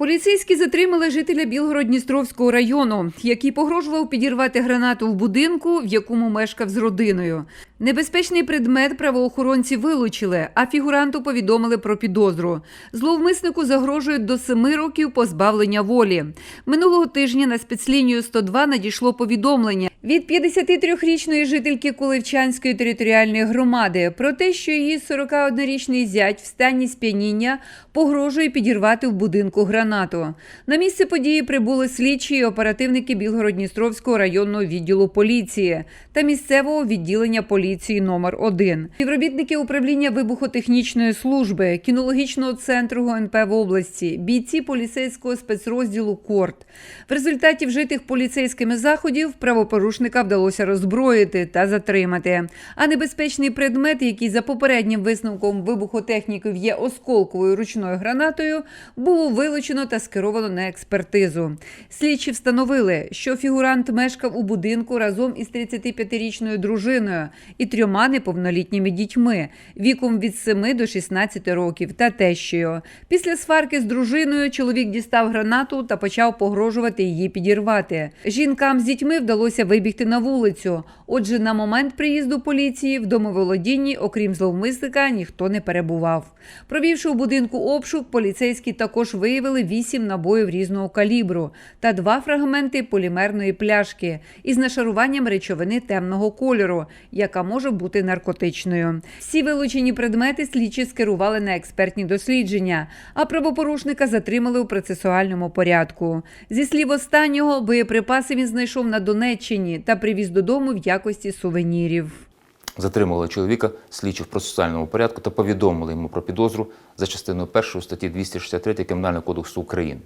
Поліцейські затримали жителя Білгород-Дністровського району, який погрожував підірвати гранату в будинку, в якому мешкав з родиною. Небезпечний предмет правоохоронці вилучили, а фігуранту повідомили про підозру. Зловмиснику загрожують до семи років позбавлення волі. Минулого тижня на спецлінію 102 надійшло повідомлення від 53-річної жительки Куливчанської територіальної громади про те, що її 41-річний зять в стані сп'яніння погрожує підірвати в будинку гранату. На місце події прибули слідчі і оперативники Білгород-Дністровського районного відділу поліції та місцевого відділення поліції номер 1 Співробітники управління вибухотехнічної служби, кінологічного центру ГНП в області, бійці поліцейського спецрозділу КОРТ. В результаті вжитих поліцейськими заходів правопорушника вдалося роззброїти та затримати. А небезпечний предмет, який за попереднім висновком вибухотехніків є осколковою ручною гранатою, було вилучено та скеровано на експертизу. Слідчі встановили, що фігурант мешкав у будинку разом із 35-річною дружиною і трьома неповнолітніми дітьми віком від 7 до 16 років та тещою. Після сварки з дружиною чоловік дістав гранату та почав погрожувати її підірвати. Жінкам з дітьми вдалося вибігти на вулицю. Отже, на момент приїзду поліції в домоволодінні, окрім зловмисника, ніхто не перебував. Провівши у будинку обшук, поліцейські також виявили вісім набоїв різного калібру та два фрагменти полімерної пляшки із нашаруванням речовини темного кольору, яка може бути наркотичною. Всі вилучені предмети слідчі скерували на експертні дослідження, а правопорушника затримали у процесуальному порядку. Зі слів останнього, боєприпаси він знайшов на Донеччині та привіз додому в якості сувенірів. Затримали чоловіка слідчі в процесуальному порядку та повідомили йому про підозру за частиною 1 статті 263 Кримінального кодексу України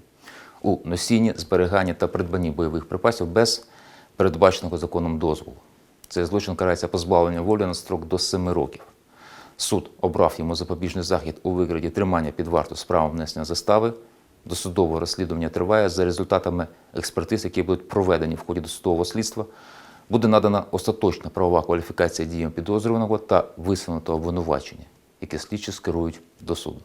у носінні, зберіганні та придбанні бойових припасів без передбаченого законом дозволу. Цей злочин карається позбавленням волі на строк до 7 років. Суд обрав йому запобіжний захід у вигляді тримання під варту з правом внесення застави. Досудове розслідування триває за результатами експертиз, які будуть проведені в ході досудового слідства. Буде надана остаточна правова кваліфікація діям підозрюваного та висунуто обвинувачення, яке слідчі скерують до суду.